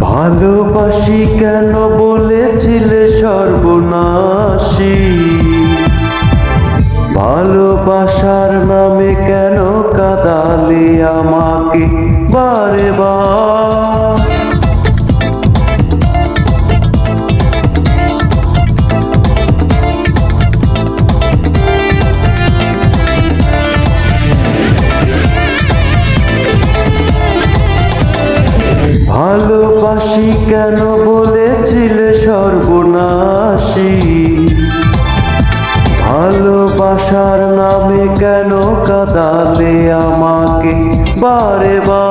ভালোবাসি কেন বলেছিলে সর্বনাশী? ভালোবাসার নামে কেন কাদালে আমাকে বারে বার? ভালোবাসার নামে কেন কাদালে আমাকে বারে বার?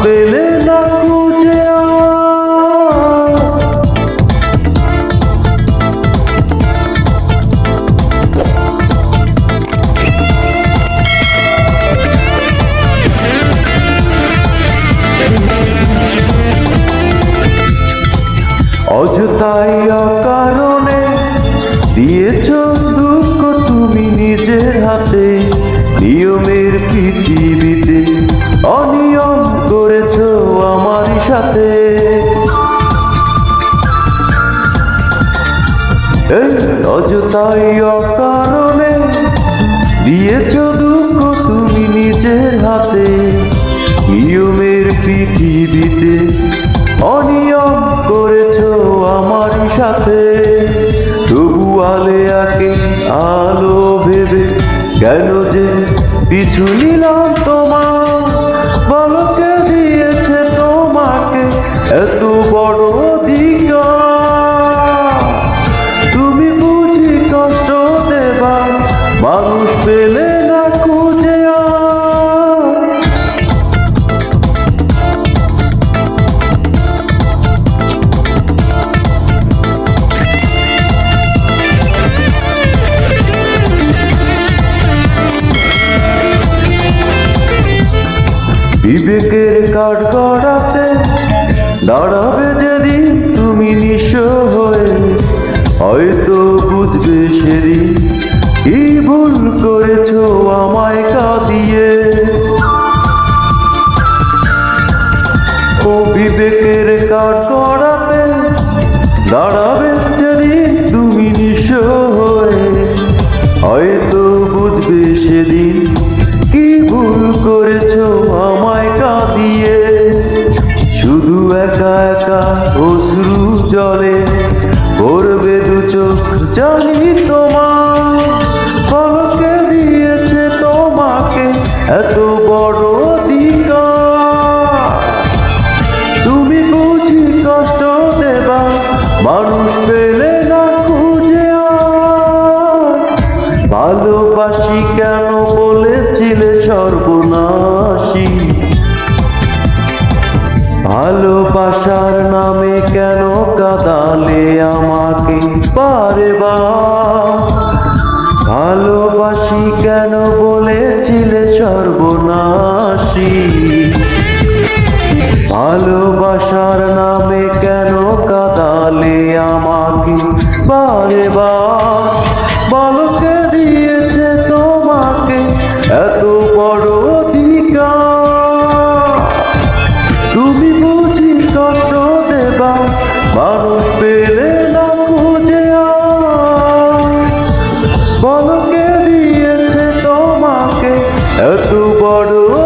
পেলে না খুঁজে অযথাই অকারণে দিয়েছ নিয়মের পৃথিবীতে অনিয়ম করেছ আমার সাথে। এই অযথাই অকারণে দিয়েছ দুঃখ তুমি নিজের হাতে। নিয়মের পৃথিবীতে অনিয়ম করেছ আমার সাথে। তবু আলে আকে আলো ভেবে কেন যে পিছু নিলাম তোমার বলকে দিয়েছে তোমাকে এত বড় বিবেকের গড়াতে, দাঁড়াবে যেদিন তুমি নিঃস্ব হয়ে, হয়তো বুঝবে সেদিন কি ভুল করেছ আমায় কাঁদিয়ে। ও বিবেকের কাঠ গড়াতে, দাঁড়াবে জানি তোমার ফলকে দিয়েছে তোমাকে এত বড় অধিকার তুমি বুঝি কষ্ট দেবা, মানুষ ভালোবাসি কেন বলেছিলে সর্বনাশী? ভালোবাসার নামে কেন কাদালে আমাকে বারে বার ভালোবাসি কেন বলেছিলে সর্বনাশী? ভালোবাসার নামে কেন কাদালে আমাকে? বারে বার বলকে দিয়েছে তোমাকে, এত বড় দিয়েছে তোমাকে এত বড়